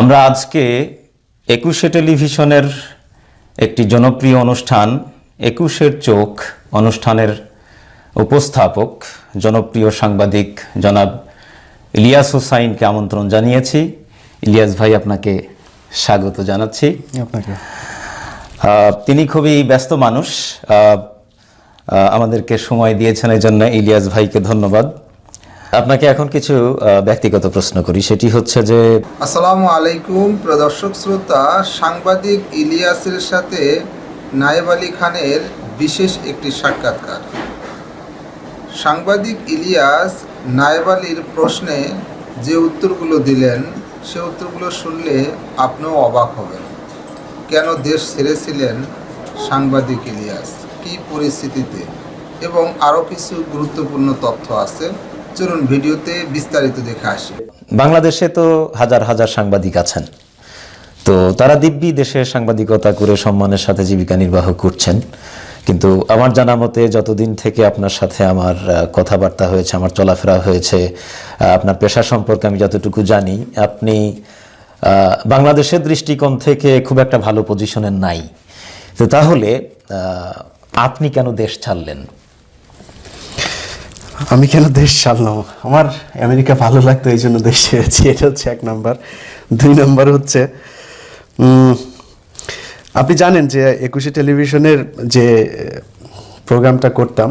আমরা আজকে একুশে টেলিভিশনের একটি জনপ্রিয় অনুষ্ঠান একুশের চোখ অনুষ্ঠানের উপস্থাপক জনপ্রিয় সাংবাদিক জনাব ইলিয়াস হুসাইনকে আমন্ত্রণ জানিয়েছি। ইলিয়াস ভাই আপনাকে স্বাগত জানাচ্ছি। আপনাকে। তিনি খুবই ব্যস্ত মানুষ। আমাদেরকে সময় দিয়েছেন এই জন্য ইলিয়াস ভাইকে ধন্যবাদ। আপনাকে এখন কিছু ব্যক্তিগত প্রশ্ন করি। সেটি হচ্ছে যে, আসসালামু আলাইকুম প্রদর্শক শ্রোতা, সাংবাদিক ইলিয়াসের সাথে নায়েব আলী খানের বিশেষ একটি সাক্ষাৎকার। সাংবাদিক ইলিয়াস নায়েব আলীর প্রশ্নে যে উত্তরগুলো দিলেন, সে উত্তরগুলো শুনলে আপনিও অবাক হবেন। কেন দেশ ছেড়েছিলেন সাংবাদিক ইলিয়াস? কী পরিস্থিতিতে? এবং আরও কিছু গুরুত্বপূর্ণ তথ্য আছে। চলুন ভিডিওতে বিস্তারিত দেখে আসি। বাংলাদেশে তো হাজার হাজার সাংবাদিক আছেন। তো তারা দিব্যি দেশে সাংবাদিকতা করে সম্মানের সাথে জীবিকা নির্বাহ করছেন। কিন্তু আমার জানা মতে যতদিন থেকে আপনার সাথে আমার কথাবার্তা হয়েছে, আমার চলাফেরা হয়েছে আপনার পেশা সম্পর্কে আমি যতটুকু জানি, আপনি বাংলাদেশের দৃষ্টিকোণ থেকে খুব একটা ভালো পজিশনে নাই। তো তাহলে আপনি কেন দেশ ছাড়লেন? আমি কেন দেশ ছাড়লাম? আমার আমেরিকা ভালো লাগতো, এই জন্য দেশ ছেড়েছি, এটা হচ্ছে এক নাম্বার। দুই নাম্বার হচ্ছে আপনি জানেন যে একুশে টেলিভিশনের যে প্রোগ্রামটা করতাম,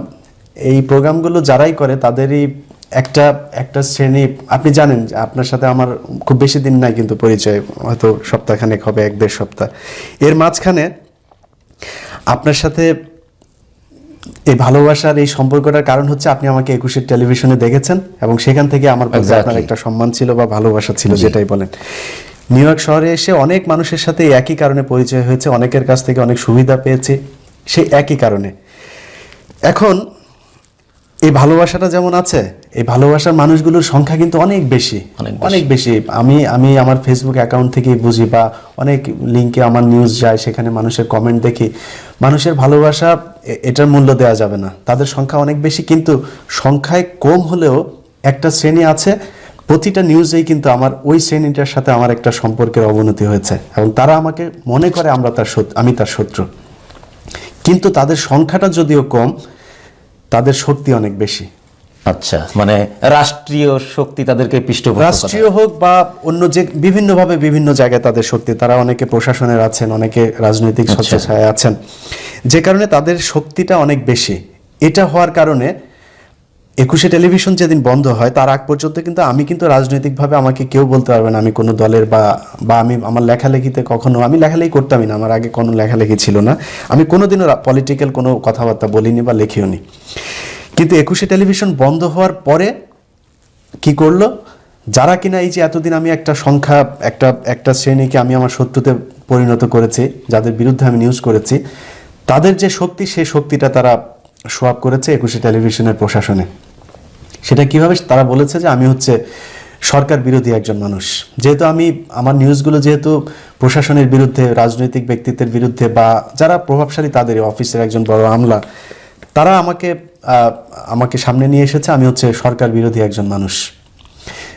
এই প্রোগ্রামগুলো যারাই করে তাদেরই একটা একটা শ্রেণি, আপনি জানেন আপনার সাথে আমার খুব বেশি দিন নাই কিন্তু পরিচয়, হয়তো সপ্তাহখানেক হবে, এক দেড় সপ্তাহ। এর মাঝখানে আপনার সাথে এই ভালোবাসার এই সম্পর্কটার কারণ হচ্ছে আপনি আমাকে একুশের টেলিভিশনে দেখেছেন এবং সেখান থেকে আমার প্রতি আপনার একটা সম্মান ছিল বা ভালোবাসা ছিল যেটাই বলেন। নিউ ইয়র্ক শহরে এসে অনেক মানুষের সাথে একই কারণে পরিচয় হয়েছে অনেকের কাছ থেকে অনেক সুবিধা পেয়েছে সেই একই কারণে। এখন এই ভালোবাসাটা যেমন আছে এই ভালোবাসার মানুষগুলোর সংখ্যা কিন্তু অনেক বেশি। অনেক বেশি। আমি আমি আমার ফেসবুক অ্যাকাউন্ট থেকে বুঝি বা অনেক লিঙ্কে আমার নিউজ যায় সেখানে মানুষের কমেন্ট দেখি। মানুষের ভালোবাসা এটার মূল্য দেওয়া যাবে না। তাদের সংখ্যা অনেক বেশি কিন্তু সংখ্যায় কম হলেও একটা শ্রেণি আছে প্রতিটা নিউজেই কিন্তু আমার ওই শ্রেণীটার সাথে আমার একটা সম্পর্কের অবনতি হয়েছে। এবং তারা আমাকে মনে করে আমরা তার শত্রু আমি তার শত্রু। কিন্তু তাদের সংখ্যাটা যদিও কম তাদের শক্তি অনেক বেশি। আচ্ছা মানে রাষ্ট্রীয় শক্তি তাদেরকে পৃষ্ঠ রাষ্ট্রীয় হোক বা অন্য যে বিভিন্নভাবে বিভিন্ন জায়গায় তাদের শক্তি তারা অনেকে প্রশাসনের আছেন অনেকে রাজনৈতিক ছত্রছায়ায় আছেন। যে কারণে তাদের শক্তিটা অনেক বেশি। এটা হওয়ার কারণে একুশে টেলিভিশন যেদিন বন্ধ হয়, তার আগ পর্যন্ত কিন্তু আমি কিন্তু রাজনৈতিকভাবে আমাকে কেউ বলতে পারবে না আমি কোনো দলের বা বা আমি আমার লেখালেখিতে কখনো, আমি লেখালেখি করতামই না, আমার আগে কোনো লেখালেখি ছিল না। আমি কোনোদিনও পলিটিক্যাল কোনো কথাবার্তা বলিনি বা লেখিও নি কিন্তু একুশে টেলিভিশন বন্ধ হওয়ার পরে কি করল? যারা কিনা এই যে এতদিন আমি একটা সংখ্যা, একটা একটা শ্রেণীকে আমি আমার শত্রুতে পরিণত করেছি, যাদের বিরুদ্ধে আমি নিউজ করেছি, তাদের যে শক্তি সেই শক্তিটা তারা সোয়াপ করেছে একুশে টেলিভিশনের প্রশাসনে। সেটা কীভাবে তারা বলেছে যে আমি হচ্ছে সরকার বিরোধী একজন মানুষ। যেহেতু আমি, আমার নিউজগুলো যেহেতু প্রশাসনের বিরুদ্ধে, রাজনৈতিক ব্যক্তিত্বের বিরুদ্ধে বা যারা প্রভাবশালী তাদের অফিসের একজন বড় আমলা, তারা আমাকে আমাকে সামনে নিয়ে এসেছে, আমি হচ্ছে সরকার বিরোধী একজন মানুষ।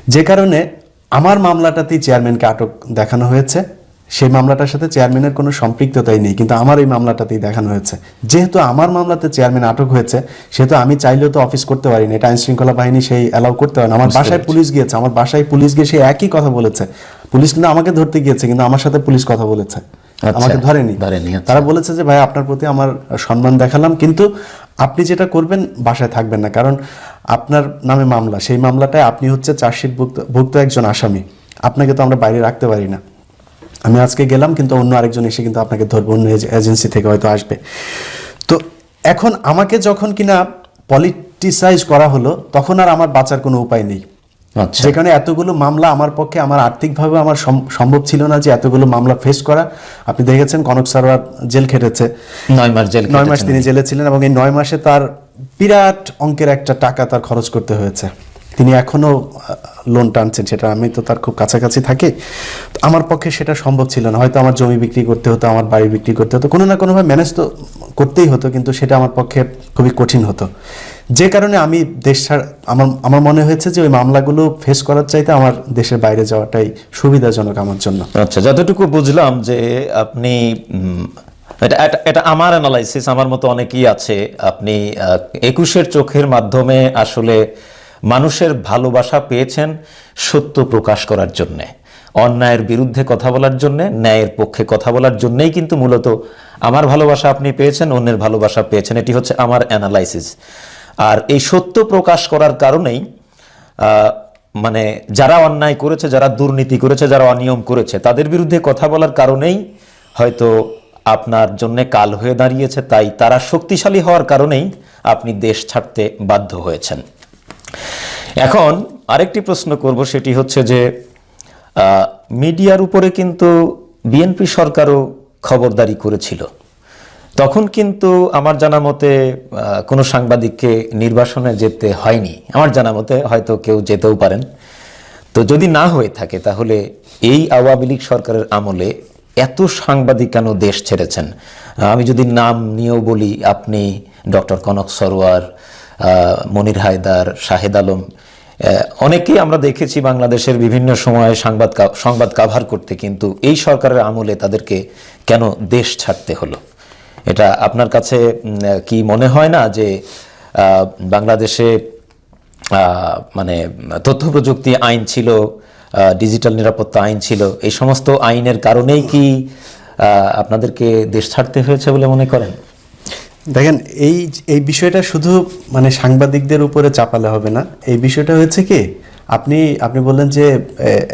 যে কারণে আমার মামলাটাতেই চেয়ারম্যানকে আটক দেখানো হয়েছে। সেই মামলাটার সাথে চেয়ারম্যানের কোনো সম্পৃক্ততাই নেই কিন্তু আমার এই মামলাটাতেই দেখানো হয়েছে। যেহেতু আমার মামলাতে চেয়ারম্যান আটক হয়েছে সেহেতু আমি চাইলেও তো অফিস করতে পারি না এটা আইন শৃঙ্খলা বাহিনী সেই অ্যালাউ করতে পারে না। আমার বাসায় পুলিশ গিয়েছে আমার বাসায় পুলিশ গিয়ে সে একই কথা বলেছে। পুলিশ কিন্তু আমাকে ধরতে গিয়েছে কিন্তু আমার সাথে পুলিশ কথা বলেছে। আচ্ছা, আমাকে ধরেনি। ধরেনি, আচ্ছা। তারা বলেছে যে ভাই আপনার প্রতি আমার সম্মান দেখালাম কিন্তু আপনি যেটা করবেন বাসায় থাকবেন না। কারণ আপনার নামে মামলা সেই মামলাটায় আপনি হচ্ছে চার্জশিট ভুক্ত ভুক্ত একজন আসামি। আপনাকে তো আমরা বাইরে রাখতে পারি না। আমি আজকে গেলাম কিন্তু অন্য আরেকজন এসে কিন্তু আপনাকে ধরবো অন্য এজেন্সি থেকে হয়তো আসবে। তো এখন আমাকে যখন কিনা পলিটিসাইজ করা হলো তখন আর আমার বাঁচার কোনো উপায় নেই। আচ্ছা। যেখানে এতগুলো মামলা আমার পক্ষে আমার আর্থিকভাবে আমার সম্ভব ছিল না যে এতগুলো মামলা ফেস করা আপনি দেখেছেন কনক সারোয়ার জেল খেটেছে। নয় মাস জেল নয় মাস তিনি জেলে ছিলেন এবং এই নয় মাসে তার বিরাট অঙ্কের একটা টাকা তার খরচ করতে হয়েছে। তিনি এখনও লোন টানছেন, সেটা আমি তো তার খুব কাছাকাছি থাকি। আমার পক্ষে সেটা সম্ভব ছিল না। হয়তো আমার জমি বিক্রি করতে হতো, আমার বাড়ি বিক্রি করতে হতো, কোনো না কোনোভাবে ম্যানেজ তো করতেই হতো, কিন্তু সেটা আমার পক্ষে খুবই কঠিন হতো। যে কারণে আমি দেশ আমার আমার মনে হয়েছে যে ওই মামলাগুলো ফেস করার চাইতে আমার দেশের বাইরে যাওয়াটাই সুবিধাজনক আমার জন্য। আচ্ছা যতটুকু বুঝলাম যে আপনি এটা, এটা- আমার অ্যানালাইসিস আমার মতো অনেকেই আছে। আপনি একুশের চোখের মাধ্যমে আসলে মানুষের ভালোবাসা পেয়েছেন সত্য প্রকাশ করার জন্যে। অন্যায়ের বিরুদ্ধে কথা বলার জন্য, ন্যায়ের পক্ষে কথা বলার জন্যই কিন্তু মূলত আমার ভালোবাসা আপনি পেয়েছেন, অন্যের ভালোবাসা পেয়েছেন। এটি হচ্ছে আমার অ্যানালাইসিস আর এই সত্য প্রকাশ করার কারণেই মানে যারা অন্যায় করেছে, যারা দুর্নীতি করেছে, যারা অনিয়ম করেছে, তাদের বিরুদ্ধে কথা বলার কারণেই হয়তো আপনার জন্য কাল হয়ে দাঁড়িয়েছে, তাই তারা শক্তিশালী হওয়ার কারণেই আপনি দেশ ছাড়তে বাধ্য হয়েছেন। এখন আরেকটি প্রশ্ন করব, সেটি হচ্ছে যে মিডিয়ার উপরে কিন্তু বিএনপি সরকারও খবরদারি করেছিল। তখন কিন্তু আমার জানা মতে কোনো সাংবাদিককে নির্বাসনে যেতে হয়নি। আমার জানা মতে হয়তো কেউ যেতেও পারেন। তো যদি না হয়ে থাকে, তাহলে এই আওয়ামী লীগ সরকারের আমলে এত সাংবাদিক কেন দেশ ছেড়েছেন? আমি যদি নাম নিয়েও বলি, আপনি ডক্টর কনক সরোয়ার মনির হায়দার, শাহেদ আলম অনেকেই আমরা দেখেছি বাংলাদেশের বিভিন্ন সময়ে সংবাদ সংবাদ কাভার করতে, কিন্তু এই সরকারের আমলে তাদেরকে কেন দেশ ছাড়তে হলো? এটা আপনার কাছে কি মনে হয় না যে বাংলাদেশে মানে তথ্য প্রযুক্তি আইন ছিল ডিজিটাল নিরাপত্তা আইন ছিল, এই সমস্ত আইনের কারণেই কি আপনাদেরকে দেশ ছাড়তে হয়েছে বলে মনে করেন? দেখেন, এই এই বিষয়টা শুধু মানে সাংবাদিকদের উপরে চাপালে হবে না। এই বিষয়টা হয়েছে কি আপনি আপনি বললেন যে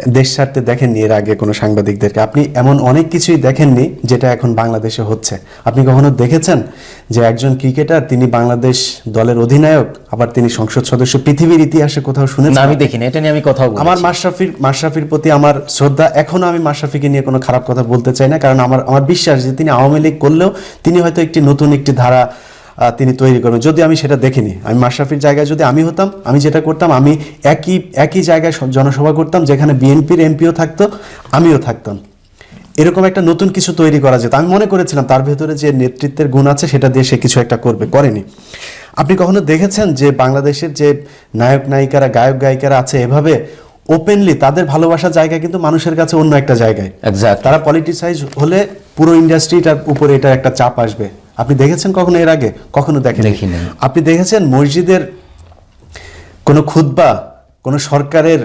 দেশ ছাড়তে দেখেননি এর আগে কোনো সাংবাদিকদেরকে। আপনি এমন অনেক কিছুই দেখেননি যেটা এখন বাংলাদেশে হচ্ছে। আপনি কখনো দেখেছেন যে একজন ক্রিকেটার তিনি বাংলাদেশ দলের অধিনায়ক আবার তিনি সংসদ সদস্য পৃথিবীর ইতিহাসে কোথাও শুনেছেন? আমি দেখিনি এটা নিয়ে আমি কথাও বলি আমার মাশরাফির মাশরাফির প্রতি আমার শ্রদ্ধা এখনও আমি মাশরাফিকে নিয়ে কোনো খারাপ কথা বলতে চাই না কারণ আমার আমার বিশ্বাস যে তিনি আওয়ামী লীগ করলেও তিনি হয়তো একটি নতুন একটি ধারা তিনি তৈরি করবেন যদি আমি সেটা দেখিনি আমি মাশরাফির জায়গায় যদি আমি হতাম আমি যেটা করতাম আমি একই একই জায়গায় জনসভা করতাম যেখানে বিএনপির এমপিও থাকতো আমিও থাকতাম। এরকম একটা নতুন কিছু তৈরি করা যেত। আমি মনে করেছিলাম তার ভেতরে যে নেতৃত্বের গুণ আছে সেটা দিয়ে সে কিছু একটা করবে করেনি। আপনি কখনো দেখেছেন যে বাংলাদেশের যে নায়ক নায়িকারা গায়ক গায়িকারা আছে এভাবে ওপেনলি তাদের ভালোবাসার জায়গা কিন্তু মানুষের কাছে অন্য একটা জায়গায়। তারা পলিটিসাইজ হলে পুরো ইন্ডাস্ট্রিটার উপরে এটা একটা চাপ আসবে। আপনি দেখেছেন কখনো এর আগে কখনো দেখেন। আপনি দেখেছেন মসজিদের কোনো খুদ্া কোনো সরকারের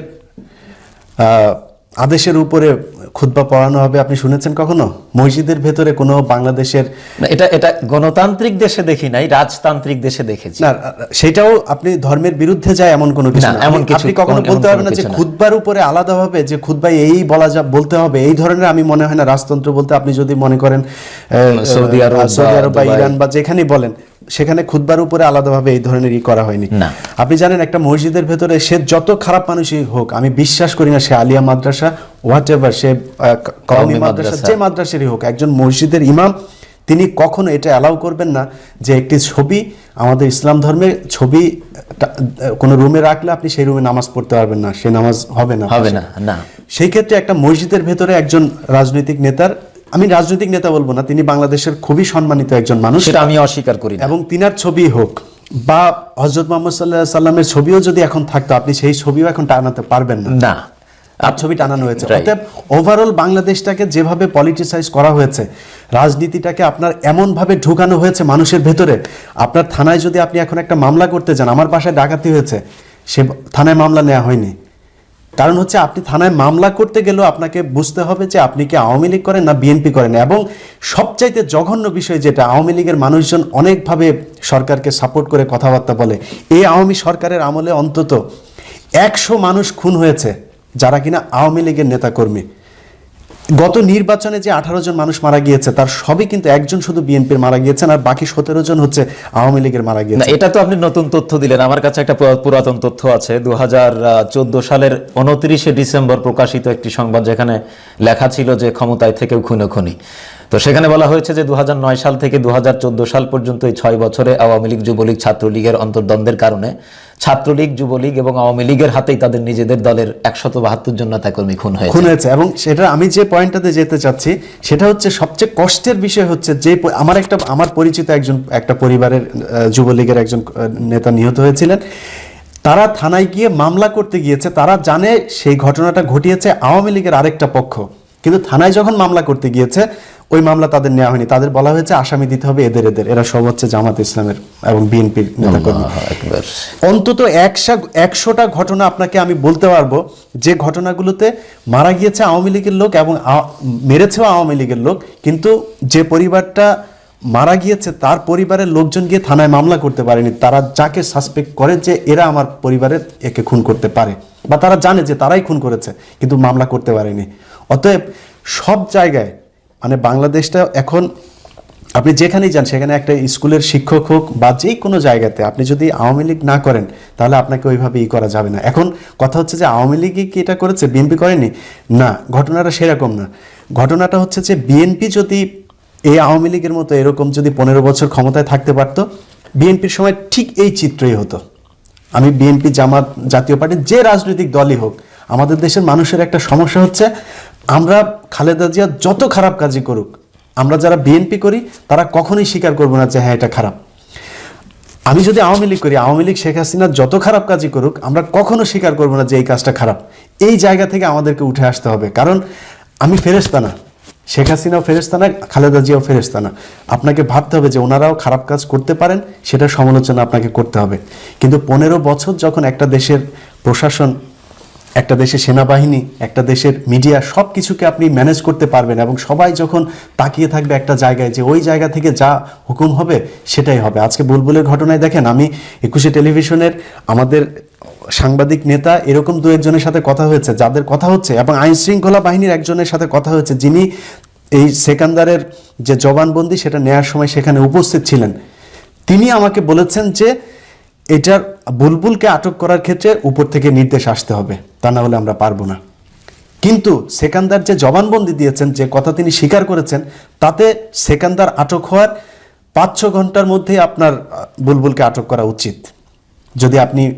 আদেশের উপরে খুতবা পড়ানো হবে আপনি শুনেছেন কখনো? মসজিদের ভেতরে কোনো বাংলাদেশের এটা এটা গণতান্ত্রিক দেশে দেখি নাই রাজতান্ত্রিক দেশে দেখেছি। না সেটাও আপনি ধর্মের বিরুদ্ধে যায় এমন কোনো কিছু না, এমন কিছু- আপনি কখনো বলতে পারবেন না যে। খুতবার উপরে আলাদাভাবে যে খুতবাই এই বলা যা বলতে হবে এই ধরনের আমি মনে হয় না রাজতন্ত্র বলতে আপনি যদি মনে করেন সৌদি আরব সৌদি আরব বা ইরান বা যেখানেই বলেন সেখানে খুদবার উপরে আলাদাভাবে এই ধরনের ই করা হয়নি। আপনি জানেন একটা মসজিদের ভেতরে সে যত খারাপ মানুষই হোক আমি বিশ্বাস করি না সে আলিয়া মাদ্রাসা হোয়াট এভার সে কওমি কওমি মাদ্রাসা মাদ্রাসা। যে মাদ্রাসারই হোক একজন মসজিদের ইমাম তিনি কখনো এটা অ্যালাউ করবেন না যে একটি ছবি আমাদের ইসলাম ধর্মের ছবি কোনো রুমে রাখলে আপনি সেই রুমে নামাজ পড়তে পারবেন না সে নামাজ হবে না। হবে না না। সেই ক্ষেত্রে একটা মসজিদের ভেতরে একজন রাজনৈতিক নেতার আমি রাজনৈতিক নেতা বলব না তিনি বাংলাদেশের খুবই সম্মানিত একজন মানুষ। সেটা আমি অস্বীকার করি এবং তিনার ছবি হোক বা হজরত মোহাম্মদ সাল্লাহ সাল্লামের ছবিও যদি এখন থাকতো আপনি সেই ছবিও এখন টানাতে পারবেন না। না। ছবি টানানো হয়েছে. অতএব ওভারঅল বাংলাদেশটাকে যেভাবে পলিটিসাইজ করা হয়েছে রাজনীতিটাকে আপনার এমনভাবে ঢুকানো হয়েছে মানুষের ভেতরে আপনার থানায় যদি আপনি এখন একটা মামলা করতে যান আমার বাসায় ডাকাতি হয়েছে সে থানায় মামলা নেওয়া হয়নি। কারণ হচ্ছে আপনি থানায় মামলা করতে গেলেও আপনাকে বুঝতে হবে যে আপনি কি আওয়ামী লীগ করেন না বিএনপি করেন এবং সবচাইতে জঘন্য বিষয় যেটা, আওয়ামী লীগের মানুষজন অনেকভাবে সরকারকে সাপোর্ট করে কথাবার্তা বলে। এই আওয়ামী সরকারের আমলে অন্তত একশো মানুষ খুন হয়েছে যারা কিনা আওয়ামী লীগের নেতাকর্মী। গত নির্বাচনে যে আঠারো জন মানুষ মারা গিয়েছে তার সবই কিন্তু একজন শুধু বিএনপির মারা গিয়েছেন আর বাকি সতেরো জন হচ্ছে আওয়ামী লীগের মারা না গিয়েছে এটা তো আপনি নতুন তথ্য দিলেন। আমার কাছে একটা পুরাতন তথ্য আছে। দুহাজার চোদ্দ সালের উনত্রিশে ডিসেম্বর প্রকাশিত একটি সংবাদ যেখানে লেখা ছিল যে ক্ষমতায় থেকেও খুনোখুনি। তো সেখানে বলা হয়েছে যে দু হাজার নয় সাল থেকে দু হাজার চোদ্দ সাল পর্যন্ত এই ছয় বছরে আওয়ামী লীগ, যুবলীগ, ছাত্রলীগের অন্তর্দ্বন্দ্বের কারণে ছাত্রলীগ, যুবলীগ এবং আওয়ামী লীগের হাতেই তাদের নিজেদের দলের একশত বাহাত্তর জন নেতাকর্মী খুন হয়েছে। খুন হয়েছে এবং সেটা আমি যে পয়েন্টটাতে যেতে চাচ্ছি, সেটা হচ্ছে সবচেয়ে কষ্টের বিষয় হচ্ছে যে আমার একটা, আমার পরিচিত একজন, একটা পরিবারের যুবলীগের একজন নেতা নিহত হয়েছিলেন। তারা থানায় গিয়ে মামলা করতে গিয়েছে, তারা জানে সেই ঘটনাটা ঘটিয়েছে আওয়ামী লীগের আরেকটা পক্ষ। কিন্তু থানায় যখন মামলা করতে গিয়েছে ওই মামলা তাদের নেওয়া হয়নি। তাদের বলা হয়েছে আসামি দিতে হবে এদের এদের। এরা সব হচ্ছে জামাত ইসলামের এবং বিএনপির নেতাকর্মী। অন্তত একশা একশোটা ঘটনা আপনাকে আমি বলতে পারব। যে ঘটনাগুলোতে মারা গিয়েছে আওয়ামী লীগের লোক এবং মেরেছেও আওয়ামী লীগের লোক কিন্তু যে পরিবারটা মারা গিয়েছে তার পরিবারের লোকজন গিয়ে থানায় মামলা করতে পারেনি। তারা যাকে সাসপেক্ট করে যে এরা আমার পরিবারের একে খুন করতে পারে। বা তারা জানে যে তারাই খুন করেছে কিন্তু মামলা করতে পারেনি। অতএব সব জায়গায় মানে বাংলাদেশটা এখন, আপনি যেখানেই যান, সেখানে একটা স্কুলের শিক্ষক হোক বা যে কোনো জায়গাতে আপনি যদি আওয়ামী লীগ না করেন, তাহলে আপনাকে ওইভাবে ই করা যাবে না। এখন কথা হচ্ছে যে আওয়ামী লীগই কি এটা করেছে? বিএনপি করেনি? না, ঘটনাটা সেরকম না। ঘটনাটা হচ্ছে যে বিএনপি যদি এই আওয়ামী লীগের মতো এরকম যদি পনেরো বছর ক্ষমতায় থাকতে পারতো, বিএনপির সময় ঠিক এই চিত্রই হতো। আমি বিএনপি জামাত জাতীয় পার্টি যে রাজনৈতিক দলই হোক, আমাদের দেশের মানুষের একটা সমস্যা হচ্ছে আমরা খালেদা জিয়া যত খারাপ কাজই করুক, আমরা যারা বিএনপি করি, তারা কখনোই স্বীকার করব না যে হ্যাঁ এটা খারাপ। আমি যদি আওয়ামী লীগ করি, আওয়ামী লীগ, শেখ হাসিনা যত খারাপ কাজই করুক, আমরা কখনো স্বীকার করব না যে, এই কাজটা খারাপ। এই জায়গা থেকে আমাদেরকে উঠে আসতে হবে। কারণ আমি ফেরেস্তা না। শেখ হাসিনাও ফেরেস্তা না, খালেদা জিয়াও ফেরেস্তা না। আপনাকে ভাবতে হবে যে, ওনারাও খারাপ কাজ করতে পারেন সেটা সমালোচনা আপনাকে করতে হবে। কিন্তু পনেরো বছর যখন একটা দেশের প্রশাসন একটা দেশের সেনাবাহিনী, একটা দেশের মিডিয়া সব কিছুকে আপনি ম্যানেজ করতে পারবেন এবং সবাই যখন তাকিয়ে থাকবে একটা জায়গায় যে ওই জায়গা থেকে যা হুকুম হবে সেটাই হবে। আজকে বুলবুলের ঘটনায় দেখেন, আমি একুশে টেলিভিশনের আমাদের সাংবাদিক নেতা এরকম দু একজনের সাথে কথা হয়েছে, যাদের কথা হচ্ছে এবং আইন শৃঙ্খলা বাহিনীর একজনের সাথে কথা হয়েছে, যিনি এই সেকান্দারের যে জবানবন্দি সেটা নেয়ার সময় সেখানে উপস্থিত ছিলেন। তিনি আমাকে বলেছেন যে এটার বুলবুলকে আটক করার ক্ষেত্রে উপর থেকে নির্দেশ আসতে হবে। তা না হলে আমরা পারব না। কিন্তু সেকান্দার যে জবানবন্দি দিয়েছেন যে কথা তিনি স্বীকার করেছেন তাতে সেকান্দার আটক হওয়ার পাঁচ ছ ঘণ্টার মধ্যে আপনার বুলবুলকে আটক করা উচিত। যদি আপনি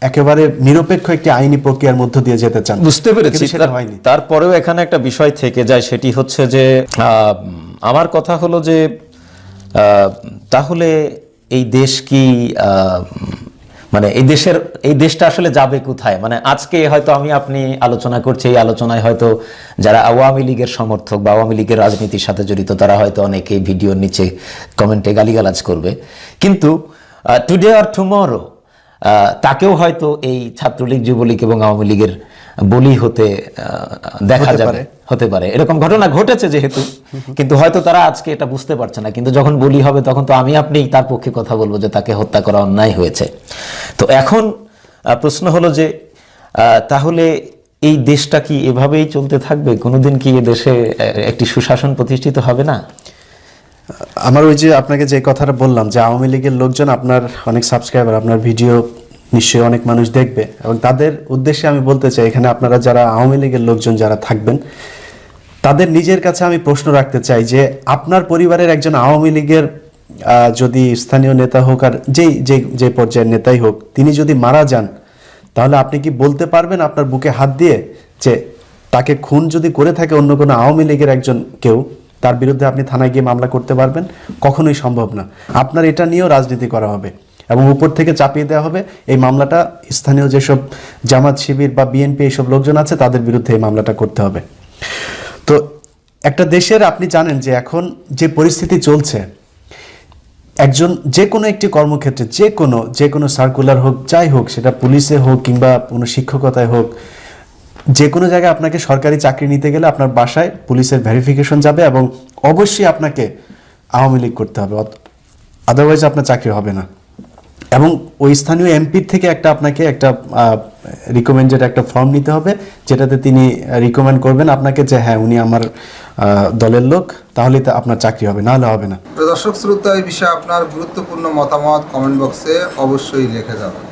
একেবারে নিরপেক্ষ একটি আইনি প্রক্রিয়ার মধ্য দিয়ে যেতে চান। বুঝতে পেরেছি। সেটা হয়নি। তারপরেও এখানে একটা বিষয় থেকে যায় সেটি হচ্ছে যে আমার কথা হলো যে তাহলে এই দেশ কি মানে এই দেশের, এই দেশটা আসলে যাবে কোথায়? মানে আজকে হয়তো আমি, আপনি আলোচনা করছি, এই আলোচনায় হয়তো যারা আওয়ামী লীগের সমর্থক বা আওয়ামী লীগের রাজনীতির সাথে জড়িত, তারা হয়তো অনেকেই ভিডিওর নিচে কমেন্টে গালিগালাজ করবে। কিন্তু টুডে আর টুমরো তাকেও হয়তো এই ছাত্রলীগ, যুবলীগ এবং আওয়ামী লীগের বলি হতে দেখা যাবে। হতে পারে। এরকম ঘটনা ঘটেছে যেহেতু কিন্তু হয়তো তারা আজকে এটা বুঝতে পারছে না। কিন্তু যখন বলি হবে তখন তো আমি আপনি তার পক্ষে কথা বলব যে তাকে হত্যা করা অন্যায় হয়েছে। তো এখন প্রশ্ন হলো যে আহ, তাহলে এই দেশটা কি এভাবেই চলতে থাকবে? কোনোদিন কি এ দেশে একটি সুশাসন প্রতিষ্ঠিত হবে না? আমার ওই যে আপনাকে যে কথাটা বললাম যে আওয়ামী লীগের লোকজন আপনার অনেক সাবস্ক্রাইবার আপনার ভিডিও নিশ্চয়ই অনেক মানুষ দেখবে। এবং তাদের উদ্দেশ্যে আমি বলতে চাই, এখানে আপনারা যারা আওয়ামী লীগের লোকজন যারা থাকবেন, তাদের নিজের কাছে আমি প্রশ্ন রাখতে চাই যে, আপনার পরিবারের একজন আওয়ামী লীগের যদি স্থানীয় নেতা হোক আর যেই, যে যে পর্যায়ের নেতাই হোক, তিনি যদি মারা যান, তাহলে আপনি কি বলতে পারবেন আপনার বুকে হাত দিয়ে যে, তাকে খুন যদি করে থাকে অন্য কোনো আওয়ামী লীগের একজন কেউ, তার বিরুদ্ধে আপনি থানায় গিয়ে মামলা করতে পারবেন? কখনোই সম্ভব না। আপনার এটা নিয়েও রাজনীতি করা হবে। এবং উপর থেকে চাপিয়ে দেওয়া হবে। এই মামলাটা স্থানীয় যেসব জামাত শিবির বা বিএনপি এইসব লোকজন আছে, তাদের বিরুদ্ধে এই মামলাটা করতে হবে। তো একটা দেশের আপনি জানেন যে এখন যে পরিস্থিতি চলছে, একজন যে কোনো একটি কর্মক্ষেত্রে যে কোনো যে কোনো সার্কুলার হোক, যাই হোক, সেটা পুলিশে হোক কিংবা কোনো শিক্ষকতায় হোক যে কোনো জায়গায় আপনাকে সরকারি চাকরি নিতে গেলে আপনার বাসায় পুলিশের ভেরিফিকেশন যাবে এবং অবশ্যই আপনাকে আওয়ামী লীগ করতে হবে। আদারওয়াইজ আপনার চাকরি হবে না। এবং ওই স্থানীয় এমপির থেকে একটা আপনাকে একটা রিকমেন্ডেড একটা ফর্ম নিতে হবে, যেটাতে তিনি রিকমেন্ড করবেন আপনাকে যে হ্যাঁ উনি আমার দলের লোক, তাহলে তো আপনার চাকরি হবে, নাহলে হবে না। দর্শক শ্রোতা, এই বিষয়ে আপনার গুরুত্বপূর্ণ মতামত কমেন্ট বক্সে অবশ্যই লিখে যাবেন।